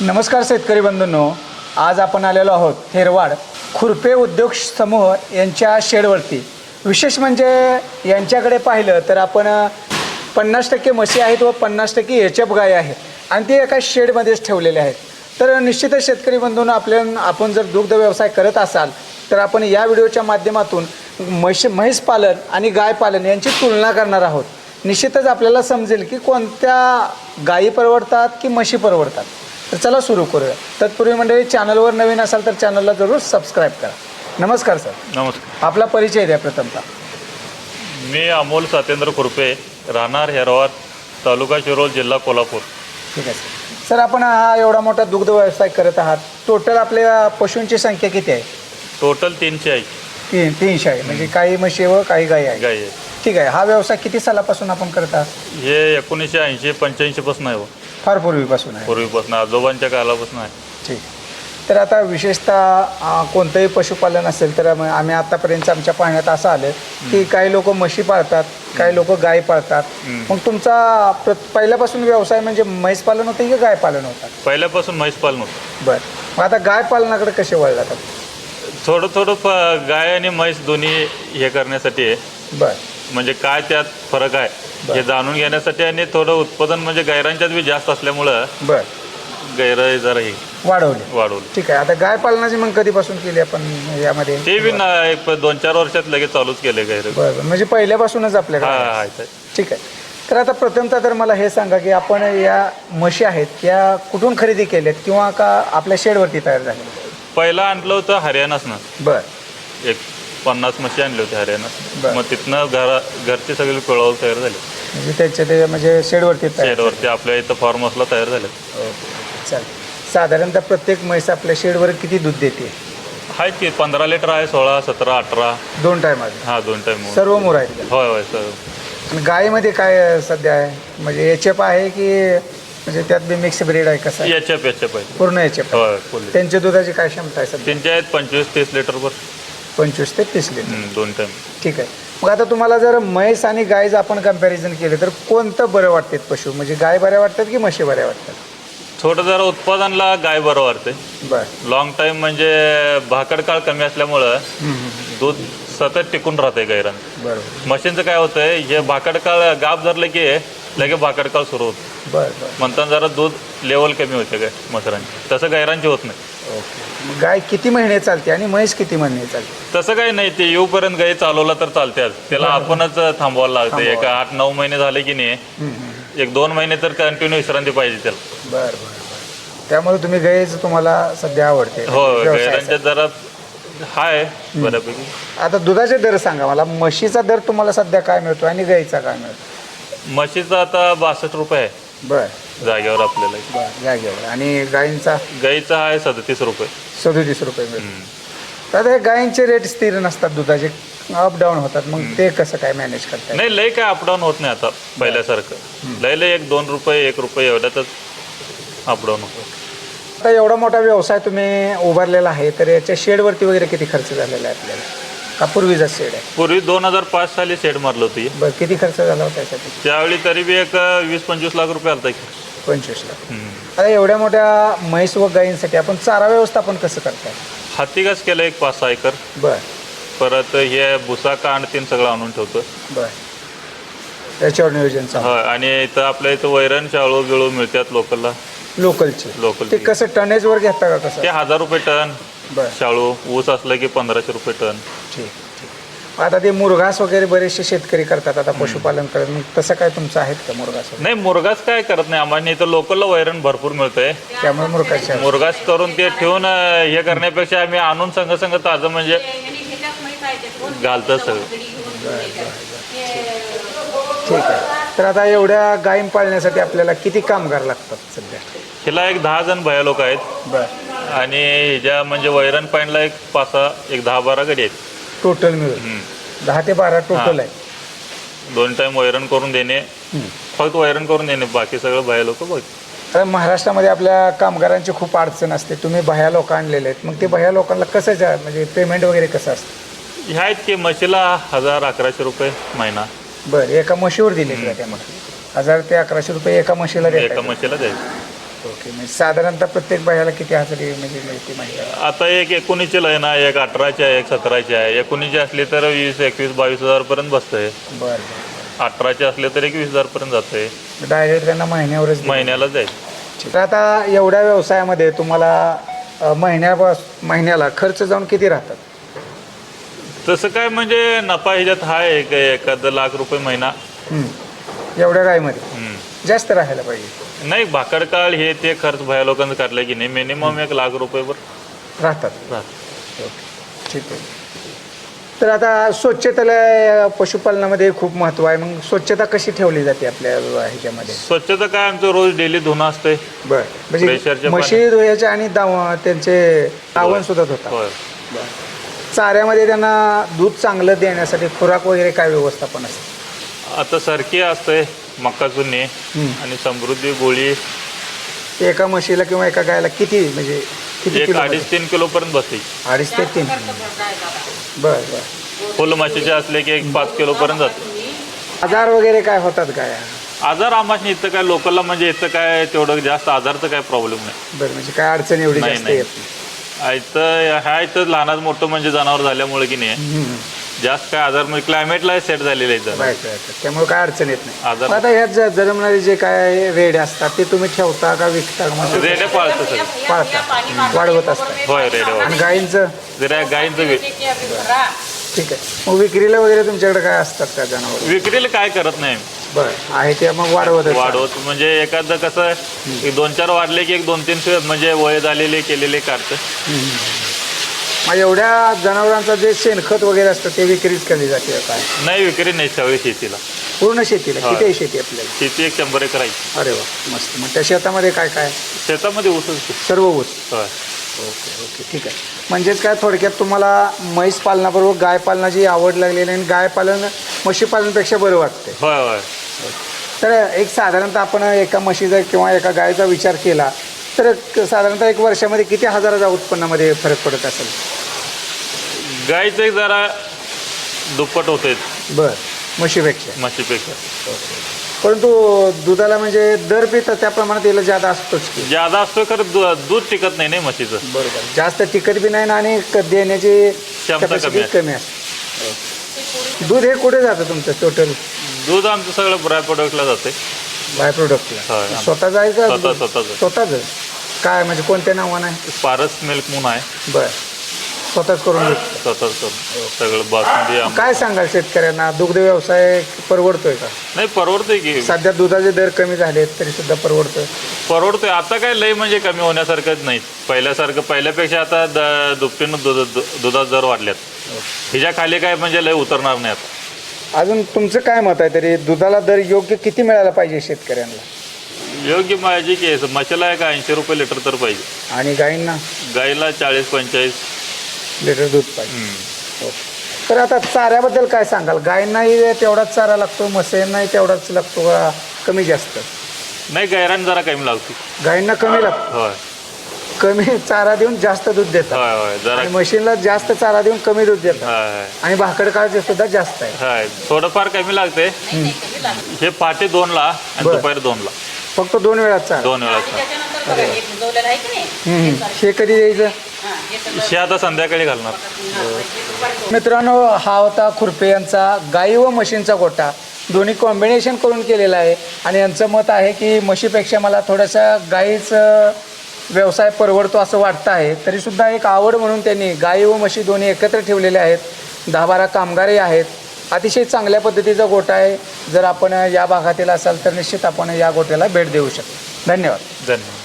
नमस्कार शेतकरी बंधूंनो आज आपण आलेलो आहोत थेरवाड खुरपे उद्योग समूह यांच्या शेडवरती. विशेष म्हणजे यांच्याकडे पाहिलं तर आपण पन्नास टक्के म्हशी आहेत व पन्नास टक्के एचएफ गाय आहेत. आणि ते एका शेडमध्येच ठेवलेले आहेत. तर निश्चितच शेतकरी बंधूंना आपल्या आपण जर दुग्ध व्यवसाय करत असाल तर आपण या व्हिडिओच्या माध्यमातून म्हैस म्हैस पालन आणि गाय पालन यांची तुलना करणार आहोत. निश्चितच आपल्याला समजेल की कोणत्या गायी परवडतात की म्हशी परवडतात. तर चला सुरू करूया. तत्पूर्वी मंडळी चॅनलवर नवीन असाल तर चॅनलला जरूर सबस्क्राईब करा. नमस्कार सर नमस्कार. आपला परिचय द्या प्रथमतः. मी अमोल सत्येंद्र खुरपे राहणार हेरवार तालुका शिरोळ जिल्हा कोल्हापूर. ठीक आहे सर सर आपण हा एवढा मोठा दुग्ध व्यवसाय करत आहात. टोटल आपल्या पशूंची संख्या किती आहे? टोटल तीनशे आहे. तीन तीनशे आहे. म्हणजे काही म्हशी व काही गायी आहे. गाई आहे. ठीक आहे. हा व्यवसाय किती सालापासून आपण करत आहात? हे एकोणीसशे ऐंशी पंच्याऐंशीपासून आहे हो. फार पूर्वीपासून आहे. पूर्वीपासून आजोबांच्या कालापासून आहे. ठीक. तर आता विशेषतः अं, कोणतंही पशुपालन असेल तर आम- आम्ही आतापर्यंत आमच्या पाहण्यात असं आलं की काही लोक म्हशी पाळतात काही लोक गाय पाळतात. मग तुमचा पहिल्यापासून व्यवसाय म्हणजे म्हैस पालन होतं की गाय पालन होतं? पहिल्यापासून म्हैस पालन होतं. बरं. मग आता गाय पालनाकडे कसे वळलात आपण? थोडं थोडं फ गाय आणि म्हैस दोन्ही हे करण्यासाठी आहे. बरं. म्हणजे काय त्यात फरक आहे? हे जाणून घेण्यासाठी आणि थोडं उत्पादन म्हणजे गायरांच्यात बी जास्त असल्यामुळं बरं. गैर जरा हे वाढवले. वाढवलं. ठीक आहे. आता गाय पालनाची मग कधीपासून केली आपण यामध्ये? ते बी एक दोन चार वर्षात लगेच चालूच केले गैर. बरं बरं. म्हणजे पहिल्यापासूनच हा आपल्याकडे आहे. ठीक आहे. तर आता प्रथमतः तर मला हे सांगा की आपण या म्हशी आहेत या कुठून खरेदी केल्यात किंवा का आपल्या शेडवरती तयार झाल्या? पहिला आणलं होतं हरियाणासनं. बरं. एक पन्नास म्हशी आणले होते हरियाणा बरं. मग तिथनं घरा घरची सगळी पिळवून तयार झाली. म्हणजे त्याचे ते म्हणजे शेडवरती तयार शेडवरती आपल्या इथं फार्म हाऊसला तयार झाले. चालेल. साधारणतः प्रत्येक म्हैस आपल्या शेडवर किती दूध देते? आहेत की पंधरा लिटर आहे सोळा सतरा अठरा. दोन टायमात हा दोन टाईम सर्व मोर आहेत का? होय होय सर आणि गायीमध्ये काय सध्या आहे? म्हणजे एचएफ आहे की म्हणजे त्यात बी मिक्स ब्रीड आहे कसं आहे? याच्या याच्या पाहिजे पूर्ण एचएफ होय फुल त्यांच्या दुधाची काय क्षमता आहे सध्या? त्यांचे आहेत पंचवीस तीस लिटरवर. पंचवीस ते तीस लिटर. हम्म, दोन टाईम ठीक आहे. मग आता तुम्हाला जर म्हैस आणि गाय जर आपण कंपॅरिझन केलं तर कोणतं बरं वाटतात पशु? म्हणजे गाय बऱ्या वाटतात की म्हशी बऱ्या वाटतात? थोडं जरा उत्पादनला गाय बरं वाटते बरं. लॉंग टाईम म्हणजे भाकड काळ कमी असल्यामुळं दूध सतत टिकून राहते गायरान. बरोबर. मशीनचं काय होतंय हे भाकड काळ गाप धरलं की लगे भाकड काळ सुरू होतं. बरं बरं. म्हणताना जरा दूध लेवल कमी होते काय मसरांची तसं गायरांची होत नाही. ओके. गाय किती महिने चालते आणि म्हैस किती महिने चालते? तसं काही नाही ते येऊपर्यंत गाई चालवला तर चालते. आज. त्याला आपणच थांबवायला लागते. एक आठ नऊ महिने झाले की नाही. एक दोन महिने तर कंटिन्यू विश्रांती पाहिजे त्याला. बरं बरं बरं. त्यामुळे तुम्ही गायच तुम्हाला सध्या आवडते. हो व्यवसायासाठी. जरा हाय बऱ्यापैकी. आता दुधाचे दर सांगा मला. म्हशीचा दर तुम्हाला सध्या काय मिळतो आणि गाईचा काय मिळतो? म्हशीचा आता बासष्ट रुपये आहे. बरं. जागेवर आपल्याला. बरं जागेवर. आणि गायींचा? गाईचा आहे सदतीस रुपये. सदोतीस रुपये मिळतो. आता हे गायींचे रेट स्थिर नसतात दुधाचे. अप डाऊन होतात. मग ते कसं काय मॅनेज करताय? नाही लय काय अपडाऊन होत नाही आता पहिल्यासारखं. लय लय एक दोन रुपये एक रुपये एवढ्यातच अपडाऊन होतं आता एवढा मोठा व्यवसाय तुम्ही उभारलेला आहे तर याच्या शेडवरती वगैरे किती खर्च झालेला आहे आपल्याला? का पूर्वीचा शेड आहे? पूर्वी दोन हजार पाच साली सेट मारलं होती. बरं किती खर्च झाला होता त्यासाठी त्यावेळी तरी बी एक वीस पंचवीस लाख रुपये आलता की पंचवीस लाख. आता एवढ्या मोठ्या म्हैस व गायींसाठी आपण चारा व्यवस्थापन कसं करताय? हाती घास केलं एक पाच सहा एकर. बरं. परत हे भुसा कांड तीन सगळं आणून ठेवतो. बरं. त्याच्यावर नियोजन चालू. होय आणि इथं आपल्या इथं वैरण शाळू बिळू मिळतात लोकलला. लोकलचे. लोकल ते कसं टनेजवर घेता का कसं? ते हजार रुपये टन. बरं. शाळू ऊस असलं की पंधराशे रुपये टन. ठीक. आता ते मुरघास वगैरे बरेचसे शेतकरी करतात आता पशुपालन करत मग तसं काय तुमचं आहेत का मुरघास वगैरे? नाही मुरगास काय करत नाही. आम्हाला इथं लोकलला वैरण भरपूर मिळतंय. त्यामुळे मुरघाचे आहे. मुरगास करून ते ठेवून अं, हे करण्यापेक्षा आम्ही आणून संघ संघ ताजं म्हणजे घालतं सगळं. ठीक आहे. तर आता एवढ्या गायीन पाळण्यासाठी आपल्याला किती कामगार लागतात सध्या? हिला एक दहा जण भया लोक आहेत. बरं. आणि ह्याच्या म्हणजे वैरण पाईनला एक पाच सहा एक दहा बारा गडी आहेत. टोटल मिळून. हम्म. दहा ते बारा टोटल. आहे. दोन टाइम वैरण करून देणे. फक्त वैरण करून देणे बाकी सगळं भया लोक बघ. आता महाराष्ट्रामध्ये आपल्या कामगारांची खूप अडचण असते. तुम्ही भया लोक आणलेले आहेत. मग ते भया लोकांना कसं जा म्हणजे पेमेंट वगैरे कसं असतं? ह्या आहेत की म्हशीला हजार अकराशे रुपये महिना. बरं एका म्हशीवर दिले त्या म्हशी. हजार ते अकराशे रुपये एका म्हशीला एका म्हशीला द्यायचं ओके. म्हणजे साधारणतः प्रत्येक बायाला किती हजेरी म्हणजे मिळते महिन्याला आता एक एकोणीसची आहे ना एक अठराची आहे एक सतराची आहे. एकोणीसची असली तर वीस एकवीस बावीस हजारपर्यंत बसतंय. बरं. बरं अठराचे असले तर एकवीस हजारपर्यंत जातंय. डायरेक्ट त्यांना महिन्यावरच दिलं. महिन्याला जाईल तर आता एवढ्या व्यवसायामध्ये तुम्हाला अ, महिन्या महिन्याला खर्च जाऊन किती राहतात? तसं काय म्हणजे नफा ह्याच्यात आहे एक एखादं लाख रुपये महिना. हं. एवढ्या गायमध्ये. हम्म. जास्त राहायला पाहिजे. नाही भाकड काळ हे ते खर्च भया लोकांचं काढलं की नाही. मिनिमम एक लाख रुपयेवर राहतात. राहत ओके. ठीक आहे. तर आता स्वच्छतेला पशुपालनामध्ये खूप महत्त्व आहे. मग स्वच्छता कशी ठेवली जाते आपल्या ह्याच्यामध्ये? स्वच्छता काय आमचं रोज डेली धुणं असते बरं. म्हणजे प्रेशरच्या म्हशी धुयाचे आणि दाव त्यांचे दावण सुद्धा होतात होय. चाऱ्यामध्ये त्यांना दूध चांगलं देण्यासाठी खुराक वगैरे काय व्यवस्थापन असते? आता सरकी असते मक्का चुन्नी. आणि समृद्धी गोळी. एका म्हशीला किंवा एका गायला किती म्हणजे किती एक किलो अडीच तीन किलो पर्यंत बसते. अडीच ते तीन. बर बर. फुल म्हशीचे असले की एक पाच किलो पर्यंत जाते. आजार वगैरे काय होतात काय? आजार आम्हाला इथं काय लोकलला म्हणजे इथं काय तेवढं जास्त आजारचं काय प्रॉब्लेम नाही. बरं म्हणजे काय अडचण एवढी नाही, जास्त नाही. येत नाही. आ, इथं ह्या इथं लहानात मोठं म्हणजे जनावर झाल्यामुळे की नाही हम्म. जास्त काय आजार म्हणजे क्लायमेटला सेट झालेलं आहे जनावर. राईट राईट त्यामुळे काय अडचण येत नाही. आजार- आता ह्यात ज- जन्मणारे जे काय रेडे असतात ते तुम्ही ठेवता का विकता? का म्हणजे रेडे पाळतं वाढवत असतात. होय रेडे आणि गायींचं जरा गायींचं वि- ठीक आहे. मग विक्रीला वगैरे तुमच्याकडे काय असतात का जनावर? विक्रीला काय करत नाही. बरं आहे ते मग वाढवत. वाढवत म्हणजे एखादं कसं की दोन चार वाढले की एक दोन तीन म्हणजे वय झालेले केलेले काढतं मग एवढ्या जनावरांचं जे शेणखत वगैरे असतं ते विक्रीच केली जाते काय? नाही विक्री नाही सगळी शेतीला. पूर्ण शेतीला. किती आहे शेती आपल्याला? शेती एक शंभर एकर आहे. अरे वा मस्त. मग त्या शेतामध्ये काय काय? शेतामध्ये ऊसच सर्व ऊस? होय. ओके ओके ठीक आहे. म्हणजेच काय थोडक्यात तुम्हाला म्हैस पालनाबरोबर गाय पालनाची आवड लागलेली आहे आणि गाय पालन म्हशी पालनापेक्षा बरं वाटते होय होय. तर एक साधारणतः आपण एका म्हशीचा किंवा एका गायचा विचार केला तर साधारणतः एक वर्षामध्ये किती हजाराच्या उत्पन्नामध्ये फरक पडत असेल? गाईचं एक जरा दुप्पट होते बरं म्हशीपेक्षा. म्हशीपेक्षा. परंतु दुधाला म्हणजे दर तर त्या प्रमाणात याला जादा असतोच की. ज्यादा असतो खरं दू- दूध टिकत नाही नाही म्हशीचं. बरोबर. जास्त तिखट बी नाही ना आणि क- देण्याची क्षमता capacity कमी आहे. कमी असते. दूध हे कुठे जातं तुमचं टोटल दूध आमचं सगळं ब्राय प्रोडक्टला जाते. बाय प्रोडक्टला होय. का स्वतः- स्वतःचं. स्वतःच. काय म्हणजे कोणत्या नावानं आहे पारस मिल्क म्हणून आहे. बरं. स्वतःच करून घेतो. स्वतःच सगळं बासुंदी काय सांगाल शेतकऱ्यांना? दुग्ध व्यवसाय परवडतोय का? नाही परवडतंय की. सध्या दुधाचे दर कमी झालेत तरी सुद्धा परवडतोय. परवडतोय. आता काय लय म्हणजे कमी होण्यासारखंच नाही पहिल्यासारखं पहिल्यापेक्षा आता द दुपटीनं दुध दु- दुधाचे दर वाढल्यात. हिच्या खाली काय म्हणजे लय उतरणार नाही आता. अजून तुमचं काय मत आहे तरी? दुधाला दर योग्य किती मिळायला पाहिजे शेतकऱ्यांना? योग्य माझी केस म्हशीला एक ऐंशी रुपये लिटर तर पाहिजे. आणि गायींना? गाईला चाळीस पंचेचाळीस लिटर दूध पाहिजे. ओके. तर आता चाऱ्याबद्दल काय सांगाल? गायींनाही तेवढाच चारा लागतो म्हशींनाही तेवढाच लागतो का कमी जास्त? नाही गायरान जरा कमी लागते गायींना कमी लागतो होय. कमी चारा देऊन जास्त दूध देतात. होय होय जरा आणि म्हशींना जास्त चारा देऊन कमी दूध देतात. होय आणि भाकड काळाचे सुद्धा जास्त आहे. होय थोडंफार कमी लागते. हे पहाटे दोनला आणि बरं. दुपारी दोनला. फक्त दोन वेळा चारा. दोन वेळा त्याच्यानंतर बघा, हे भिजवलेलं आहे की नाही? हम्म. हे कधी द्यायचं? हां, आता संध्याकाळी घालणार. मित्रांनो हा होता खुरपे यांचा गाई व म्हशींचा गोटा दोन्ही कॉम्बिनेशन करून केलेला आहे. आणि यांचं मत आहे की म्हशीपेक्षा मला थोडासा गाईचं व्यवसाय परवडतो असं वाटतं आहे. तरीसुद्धा एक आवड म्हणून त्यांनी गाई व म्हशी दोन्ही एकत्र ठेवलेले आहेत. दहा बारा कामगारही आहेत. अतिशय चांगल्या पद्धतीचा गोटा आहे. जर आपण या भागातील असाल तर निश्चित आपण या गोट्याला भेट देऊ शकतो. धन्यवाद. धन्यवाद.